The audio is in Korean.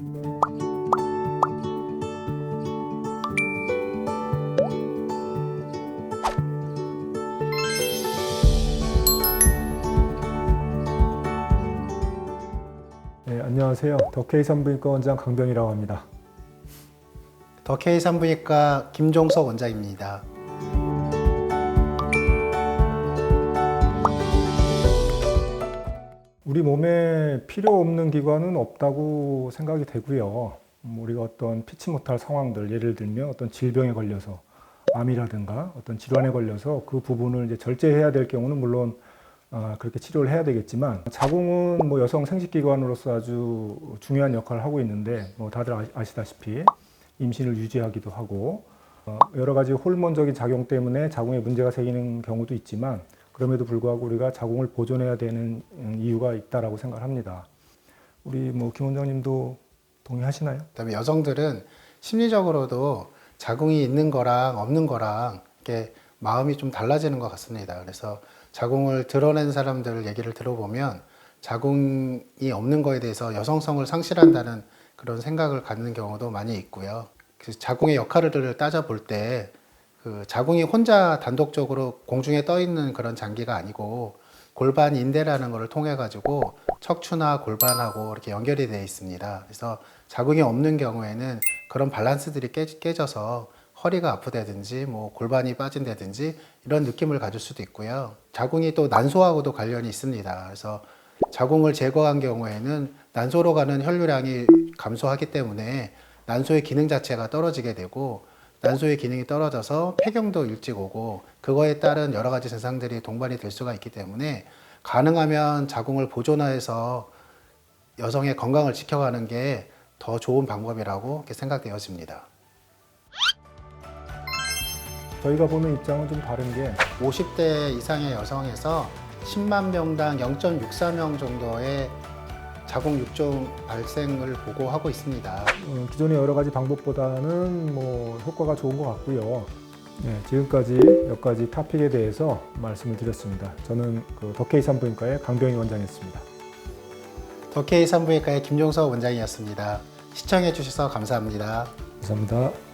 네, 안녕하세요. 더케이 산부인과 원장 강병이라고 합니다. 더 K 산부인과 김종석 원장입니다. 우리 몸에 필요 없는 기관은 없다고 생각이 되고요. 음, 우리가 어떤 피치 못할 상황들, 예를 들면 어떤 질병에 걸려서 암이라든가 어떤 질환에 걸려서 그 부분을 이제 절제해야 될 경우는 물론 아, 그렇게 치료를 해야 되겠지만 자궁은 뭐 여성 생殖기관으로서 아주 중요한 역할을 하고 있는데 뭐 다들 아- 아시다시피 임신을 유지하기도 하고 어, 여러 가지 호르몬적인 작용 때문에 자궁에 문제가 생기는 경우도 있지만 그럼에도 불구하고 우리가 자궁을 보존해야 되는 음, 이유가 있다라고 생각합니다. 우리 뭐 김 원장님도 동의하시나요? 그다음에 여성들은 심리적으로도 자궁이 있는 거랑 없는 거랑 이렇게 마음이 좀 달라지는 것 같습니다. 그래서 자궁을 드러낸 사람들 얘기를 들어보면 자궁이 없는 거에 대해서 여성성을 상실한다는 그런 생각을 갖는 경우도 많이 있고요. 그 자궁의 역할을 따져볼 때 그 자궁이 혼자 단독적으로 공중에 떠 있는 그런 장기가 아니고 골반 인대라는 것을 통해 가지고 척추나 골반하고 이렇게 연결이 되어 있습니다. 그래서 자궁이 없는 경우에는 그런 밸런스들이 깨, 깨져서 허리가 아프다든지 뭐 골반이 빠진다든지 이런 느낌을 가질 수도 있고요. 자궁이 또 난소하고도 관련이 있습니다. 그래서 자궁을 제거한 경우에는 난소로 가는 혈류량이 감소하기 때문에 난소의 기능 자체가 떨어지게 되고 난소의 기능이 떨어져서 폐경도 일찍 오고 그거에 따른 여러 가지 증상들이 동반이 될 수가 있기 때문에 가능하면 자궁을 보존해서 여성의 건강을 지켜가는 게 더 좋은 방법이라고 이렇게 생각되어집니다. 저희가 보는 입장은 좀 다른 게 50대 이상의 여성에서 10만 명당 0.64명 정도의 자궁 육종 발생을 보고하고 있습니다. 어, 기존의 여러 가지 방법보다는 뭐 효과가 좋은 것 같고요. 네, 지금까지 몇 가지 토픽에 대해서 말씀을 드렸습니다. 저는 그 더케이 산부인과의 강병희 원장이었습니다. 더케이 산부인과의 김종석 원장이었습니다. 시청해 주셔서 감사합니다. 감사합니다.